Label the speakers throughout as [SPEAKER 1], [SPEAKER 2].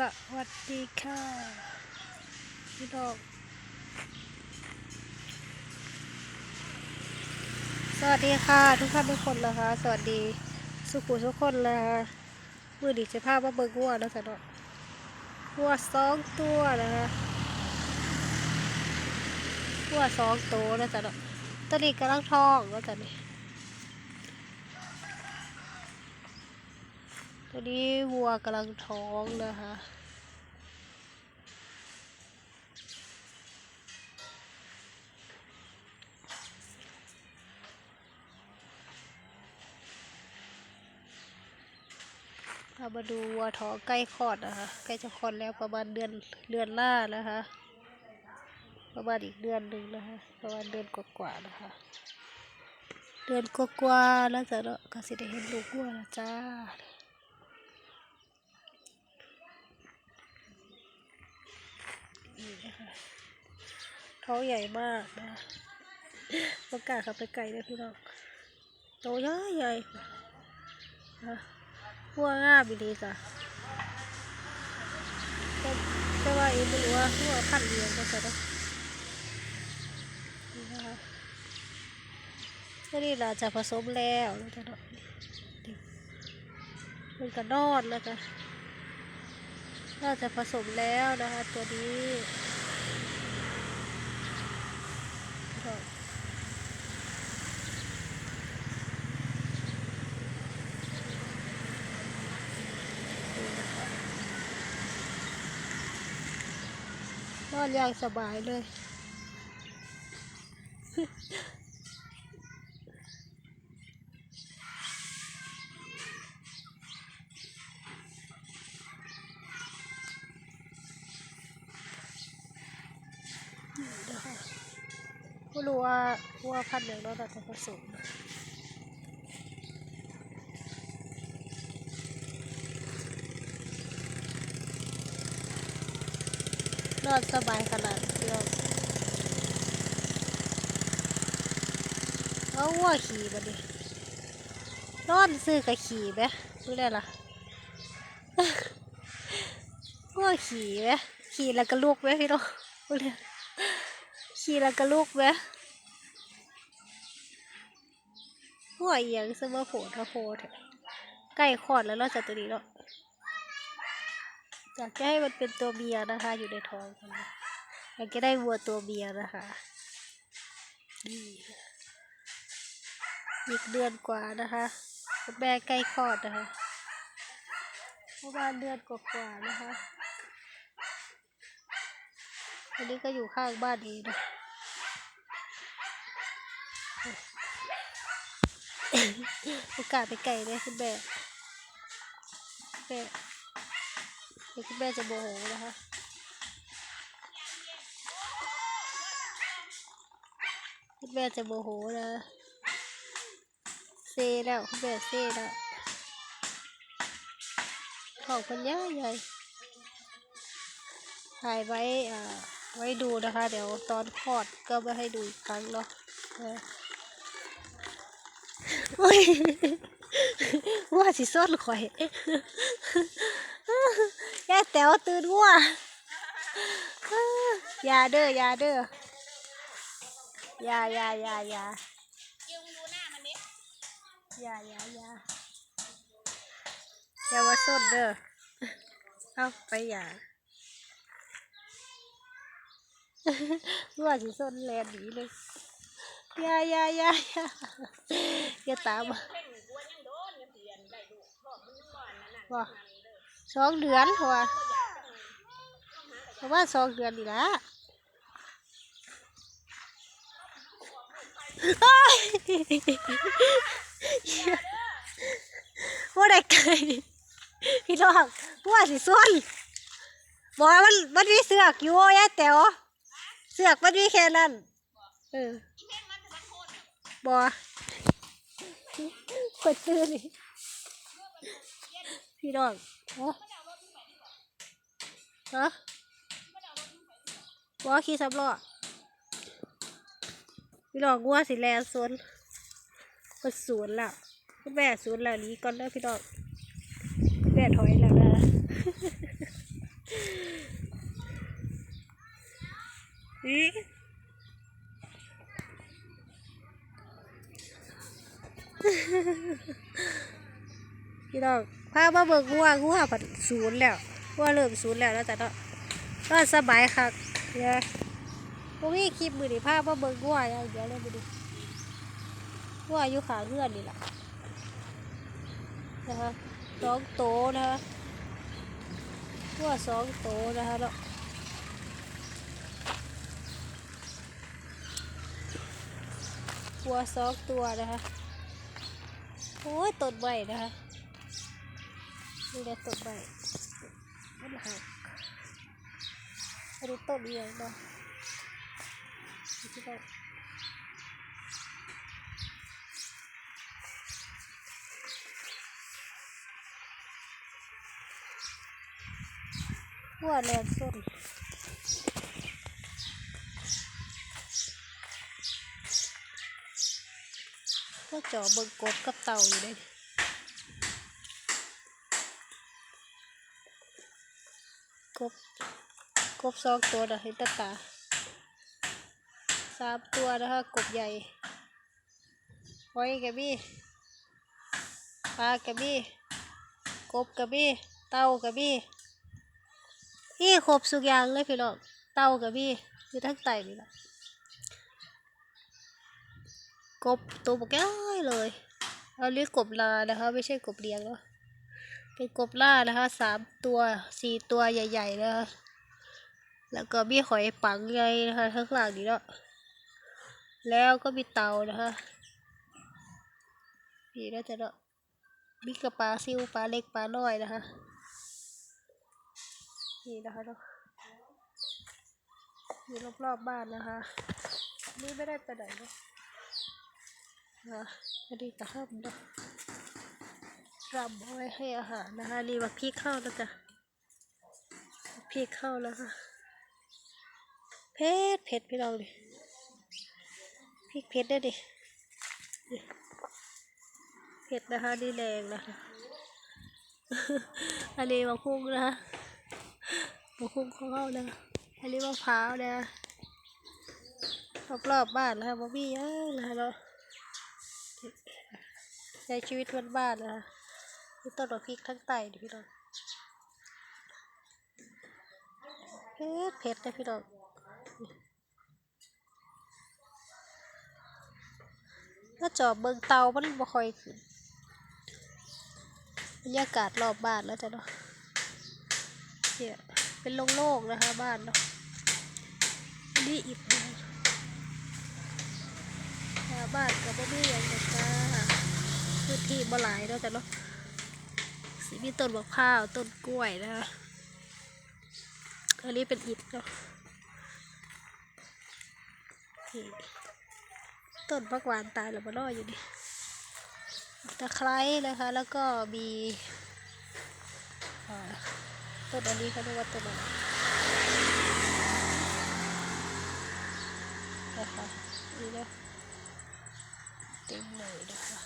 [SPEAKER 1] สวัสดีค่ะ พี่น้องสวัสดีค่ะ ทุกท่านทุกคนนะคะ สวัสดีสุขุทุกคนเลยค่ะมือดีจะพามาเบิกวัวแล้วจ้ะเนาะวัวสองตัวนะคะวัวสองตัวแล้วจ้ะเนาะตอนนี้กำลังท้องแล้วจ้ะนี่ ตอนนี้วัวกำลังท้องนะคะเรามาดูวัวท้องใกล้คลอดนะคะ ใกล้จะคลอดแล้วประมาณเดือนเดือนหน้านะคะ ประมาณอีกเดือนหนึ่งนะคะ ประมาณเดือนกว่าๆนะคะ เดือนกว่าๆแล้วจะเนาะก็สิได้เห็นลูกวัวแล้วจ้า นี่นะคะท้องใหญ่มากนะประกาศเขาไปไกลเลยพี่น้องโตใหญ่ใหญ่นะหัวงาบิลีจ้ะแต่ว่าเองไม่รู้ว่าหัวพันเลี้ยงก็จะได้นี่นะคะก็นี่เราจะผสมแล้วแล้วจะเนาะนี่มันก็นอนแล้วจ้ะ น่าจะผสมแล้วนะคะตัวนี้นอนอย่างสบายเลย ไม่รู้ว่าว่าพันธุ์ไหนเราจะผสมนอนสบายขนาดเดียวเอาวัวขี่มาดินอนซื้อกับขี่ไหมรู้ได้ล่ะวัวขี่ไหมขี่แล้วก็ลูกไหมพี่น้องรู้ได้ขี่แล้วก็ลูกไหม หัวเอียงซะมาโผล่ทะโพเถอะใกล้คลอดแล้วเราจะตัวนี้เนาะอยากจะให้มันเป็นตัวเมียนะคะ อยู่ในท้องมันอยากจะได้วัวตัวเมียนะคะอีกเดือนกว่านะคะคุณแม่ใกล้คลอดนะคะประมาณเดือนกว่าๆนะคะ อันนี้ก็อยู่ข้างบ้านนี้นะ โอกาสไปไกลเลยคุณแม่แม่เดี๋ยวคุณแม่จะโมโหนะคะคุณแม่จะโมโหนะเซแล้วคุณแม่เซแล้วท้องคนใหญ่ใหญ่ถ่ายไว้อ่าไว้ดูนะคะ เดี๋ยวตอนคลอดก็มาให้ดูอีกครั้งเนาะ โอ้ยว่าสิซ่อนข่อยยายแต๋วตื่นวัวอย่าเด้ออย่าเด้ออย่าอย่าอย่าอย่า
[SPEAKER 2] ยืมดูหน้ามันดิ
[SPEAKER 1] อย่าอย่าอย่าอย่ามาซ่อนเด้อเอาไปอย่าว่าสิซ่อนแลนหนีเลย อย่าอย่าอย่าอย่าอย่าตามมา
[SPEAKER 2] เพ่งกลัวยังโดนยังเสียนได้ดูพ่อมึงก่อนนั่นน่ะ
[SPEAKER 1] ว่า
[SPEAKER 2] นั่นเด้อ
[SPEAKER 1] สองเดือนพอ
[SPEAKER 2] ก็อยากจัง
[SPEAKER 1] เพราะว่าสองเดือนดีละอ้ายว่าได้ไกลพี่น้องว่าสิส่วนบอกว่ามันมันมีเสือกอยู่ยายแต๋วเสือกมันมีแค่นั้นเออ บอกดซื้อนี่พี่น้องฮะฮะบอกขี่สำล้อพี่น้องวัวสิแลนสวนก็สวนแล้วคุณแม่สวนแล้วหนี้ก่อนเด้อพี่น้องคุณแม่ถอยแล้วนะ อี พี่น้องพามาเบิกงัวงัวผัดศูนย์แล้วงัวเริ่มศูนย์แล้วแล้วแต่เนาะก็สบายคักเนี่ยพวกนี้คลิปมือนี่พามาเบิกงัวอย่างเดียวเลยมือนี่งัวอยู่ขาเงื่อนนี่แหละนะคะสองโตนะคะงัวสองโตนะคะเนาะวัวสองตัวนะคะโอ้ยต้นใบนะคะ นี่แหละต้นใบมันหักอันนี้ต้นใหญ่เนาะดูที่เราวัวแรงส้นก็จ่อเบิ่งกบกับเต่าอยู่เล กบ กบสองตัวนะเห็นตาตาสามตัวนะคะกบใหญ่หอยกระบี่ปลากระบี่กบกระบี่เต่ากระบี่นี่ครบสุกอย่างเลยพี่น้องเต่ากระบี่อยู่ทั้งไตนี่แหละกบตัวบกย่อยเลยเราเรียกกบลานะคะ ไม่ใช่กบเลี้ยงเนาะ เป็นกบล่านะคะสามตัวสี่ตัวใหญ่ๆนะคะแล้วก็มีหอยปังใหญ่นะคะข้างหลังนี้เนาะแล้วก็มีเต่านะคะนี่น่าจะเนาะมีกระปลาซิวปลาเล็กปลาน้อยนะคะนี่นะคะเนาะอยู่รอบๆบบ้านนะคะ นี่ไม่ได้ไปไหนเนาะนะอันนี้กระห้ำนาะ รำเอาไว้ให้อาหารนะคะนี่บักพริกเข้าแล้วจ้ะพริกเข้าแล้วค่ะเผ็ดเผ็ดพี่น้องดิพริกเผ็ดได้ดิเผ็ดนะคะนี่แรงนะคะอันนี้บักพุ่งนะคะบักพุ่งของเขานะอันนี้มะพร้าวนะรอบๆบ้านนะคะบ่มีหยังนะคะเนาะใช้ชีวิตบ้านนะคะ มีต้นดอกพริกทั้งไตดิพี่น้องเผ็ดเผ็ดนะพี่น้องถ้าจอบเบิงเตามันบ่ค่อยขึ้นบรรยากาศรอบบ้านแล้วจ้ะเนาะเนี่ยเป็นโล่งๆนะคะบ้านเนาะนี่อิฐนะคะบ้านกับบ่มีอย่างกันจ้าพื้นที่บ่หลายเนาะแต่เนาะ สีมีต้นมะพร้าวต้นกล้วยนะคะอันนี้เป็นอิฐเนาะต้นพักวานตายแล้วมาล่ออยู่ดิตะไคร้นะคะ แล้วก็มีต้นอันนี้เขาเรียกว่าต้นอะไรนะคะนี่นะเต็มเลยนะคะ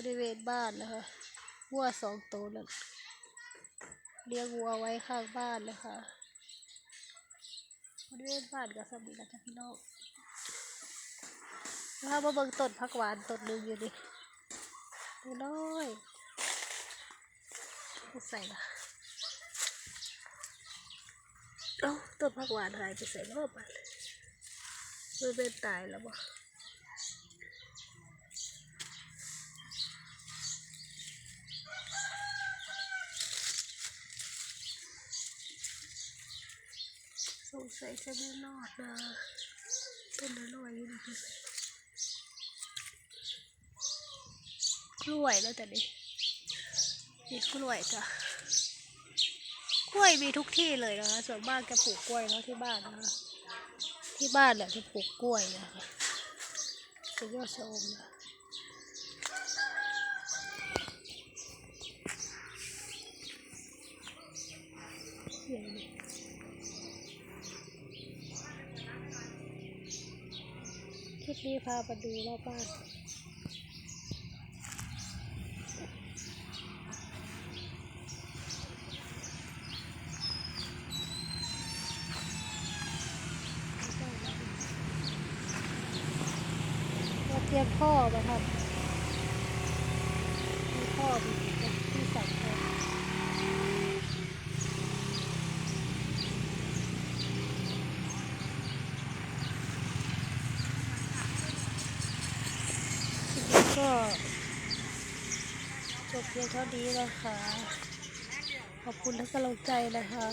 [SPEAKER 1] บริเวณบ้านนะคะวัวสองตัวนั่นเลี้ยงวัวไว้ข้างบ้านนะคะบริเวณบ้านกับสามีนะจ๊ะพี่น้องนะคะมาเบิ่งต้นผักหวานต้นหนึ่งอยู่ดิตัวน้อยใส่ละเอ้าต้นผักหวานหายไปใส่รอบบ้านมันเป็นตายแล้วบ่ สงสัยจะไม่รอดนะต้นน้อยอยู่นะพี่กล้วยแล้วแต่นี่มีกล้วยจ้ะกล้วยมีทุกที่เลยนะคะส่วนมากจะปลูกกล้วยเขาที่บ้านนะคะที่บ้านแหละที่ปลูกกล้วยนะคะเป็นยอดชะอมนะ พี่พาไปดูแล้วป้าเตรียมพ่อไปครับ บเพียงเท่านี้นะคะ ขอบคุณทุกกำลังใจนะคะ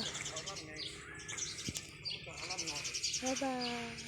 [SPEAKER 1] บ๊ายบาย